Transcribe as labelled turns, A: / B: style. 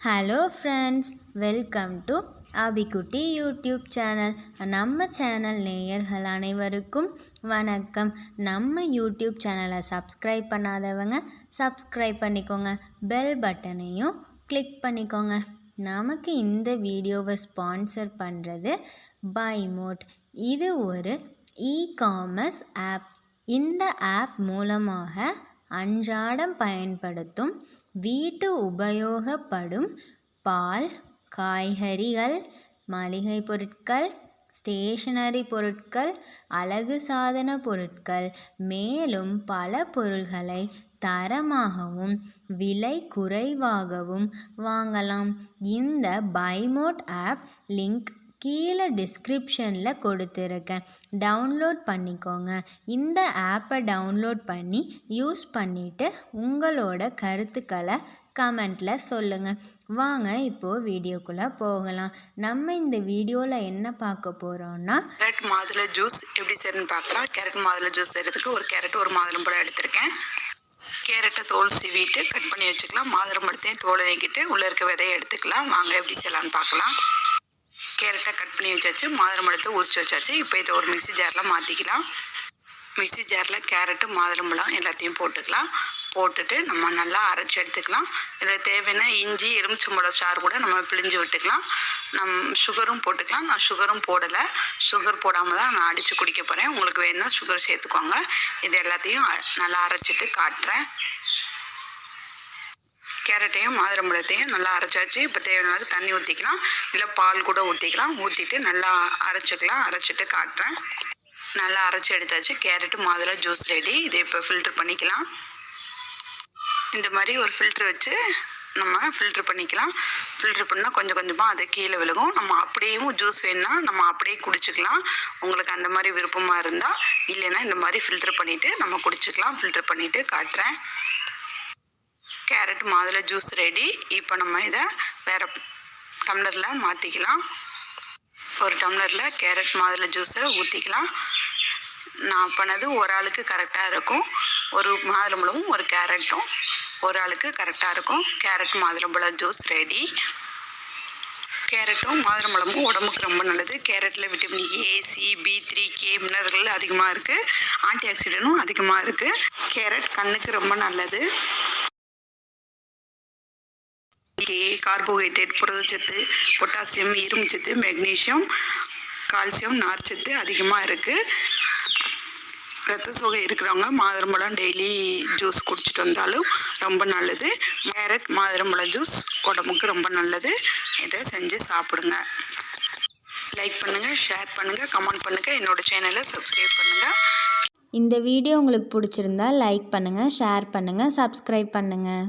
A: Hello friends welcome to Abikutti YouTube channel நம்ம channel நேயர்கள் அனைவருக்கும் வணக்கம். நம்ம யூடியூப் சேனலை சப்ஸ்கிரைப் பண்ணாதவங்க சப்ஸ்கிரைப் பண்ணிக்கோங்க. பெல் பட்டனையும் கிளிக் பண்ணிக்கோங்க. நமக்கு இந்த வீடியோவை ஸ்பான்சர் பண்ணுறது பைமோட் இது ஒரு இ காமர்ஸ் ஆப் இந்த ஆப் மூலமாக அன்றாடம் பயன்படுத்தும் வீட்டு உபயோகப்படும் பால் காய்கறிகள் மளிகை பொருட்கள் ஸ்டேஷனரி பொருட்கள் அழகு சாதன பொருட்கள் மேலும் பல பொருள்களை தரமாகவும் விலை குறைவாகவும் வாங்கலாம். இந்த பைமோட் ஆப் லிங்க் கீழே டிஸ்கிரிப்ஷனில் கொடுத்துருக்கேன். டவுன்லோட் பண்ணிக்கோங்க. இந்த ஆப்பை டவுன்லோட் பண்ணி யூஸ் பண்ணிவிட்டு உங்களோட கருத்துக்களை கமெண்ட்டில் சொல்லுங்கள் வாங்க இப்போது வீடியோக்குள்ளே போகலாம். நம்ம இந்த வீடியோவில் என்ன பார்க்க போகிறோன்னா
B: கேரட் மாதுளை ஜூஸ் எப்படி செய்யணும்னு பார்க்கலாம். கேரட் மாதுளை ஜூஸ் செய்கிறதுக்கு ஒரு கேரட் ஒரு மாதுளம்பழம் எடுத்திருக்கேன். கேரட்டை தோல் சீவிட்டு கட் பண்ணி வச்சுக்கலாம். மாதுளம்பழத்தையும் தோலை நீக்கிட்டு உள்ளே இருக்க விதையை எடுத்துக்கலாம். வாங்க எப்படி செய்யலாம்னு பார்க்கலாம். கேரட்டை கட் பண்ணி வச்சாச்சு மாதுளம்பழத்தை உரிச்சு வச்சாச்சு. இப்போ இதை ஒரு மிக்சி ஜாரில் மாற்றிக்கலாம் மிக்சி ஜாரில் கேரட்டு மாதுளம்பழம் எல்லாத்தையும் போட்டுக்கலாம். போட்டுட்டு நம்ம நல்லா அரைச்சி எடுத்துக்கலாம். இதில் தேவையான இஞ்சி எலுமிச்சம்பழம் சாறு கூட நம்ம பிழிஞ்சு விட்டுக்கலாம். நம் சுகரும் போட்டுக்கலாம். நான் சுகரும் போடலை. சுகர் போடாமல் தான் நான் அடித்து குடிக்க போகிறேன் உங்களுக்கு வேணும்னா சுகர் சேர்த்துக்கோங்க. இது எல்லாத்தையும் அ- நல்லா அரைச்சிட்டு காட்டுறேன். கேரட்டையும் மாதுளம்பழத்தையும் நல்லா அரைச்சாச்சு. இப்போ தேவையான தண்ணி ஊற்றிக்கலாம் இல்லை பால் கூட ஊற்றிக்கலாம் ஊற்றிட்டு நல்லா அரைச்சிக்கலாம். அரைச்சிட்டு காட்டுறேன். நல்லா அரைச்சி எடுத்தாச்சு. கேரட்டு மாதுளை ஜூஸ் ரெடி இதை இப்போ ஃபில்ட்ரு பண்ணிக்கலாம். இந்த மாதிரி ஒரு ஃபில்ட்ரு வச்சு நம்ம ஃபில்ட்ரு பண்ணிக்கலாம். ஃபில்ட்ரு பண்ணால் கொஞ்சம் கொஞ்சமாக அது கீழே விழுகும். நம்ம அப்படியும் ஜூஸ் வேணும்னா நம்ம அப்படியே குடிச்சிக்கலாம். உங்களுக்கு அந்த மாதிரி விருப்பமாக இருந்தால் இல்லைன்னா இந்த மாதிரி ஃபில்ட்ரு பண்ணிவிட்டு நம்ம குடிச்சிக்கலாம். ஃபில்ட்ரு பண்ணிவிட்டு காட்டுறேன். கேரட் மாதுளை ஜூஸ் ரெடி இப்போ நம்ம இதை வேறு டம்ளரில் மாற்றிக்கலாம் ஒரு டம்ளரில் கேரட் மாதுளை ஜூஸை ஊற்றிக்கலாம் நான் பண்ணது ஒரு ஆளுக்கு கரெக்டாக இருக்கும். ஒரு மாதுளம்பழமும் ஒரு கேரட்டும் ஒரு ஆளுக்கு கரெக்டாக இருக்கும். கேரட் மாதுளம்பழம் ஜூஸ் ரெடி கேரட்டும் மாதுளம்பழமும் உடம்புக்கு ரொம்ப நல்லது. கேரட்டில் vitamin A C B three K மினரல்கள் அதிகமாக இருக்குது ஆன்டி ஆக்சிடென்ட்டும் அதிகமாக இருக்குது கேரட் கண்ணுக்கு ரொம்ப நல்லது. கே கார்போஹைட்ரேட் புரதச்சத்து பொட்டாசியம் இரும்புச்சத்து மெக்னீசியம் கால்சியம் நார்ச்சத்து அதிகமாக இருக்குது ரத்த சோகை இருக்கிறவங்க மாதுளம்பழம் டெய்லி ஜூஸ் குடிச்சிட்டு வந்தாலும் ரொம்ப நல்லது. கேரட் மாதுளம்பழம் ஜூஸ் உடம்புக்கு ரொம்ப நல்லது. இதை செஞ்சு சாப்பிடுங்க. லைக் பண்ணுங்கள் ஷேர் பண்ணுங்கள் கமெண்ட் பண்ணுங்கள் என்னோட சேனலை சப்ஸ்கிரைப் பண்ணுங்கள்
A: இந்த வீடியோ உங்களுக்கு பிடிச்சிருந்தா லைக் பண்ணுங்கள் ஷேர் பண்ணுங்கள் சப்ஸ்கிரைப் பண்ணுங்கள்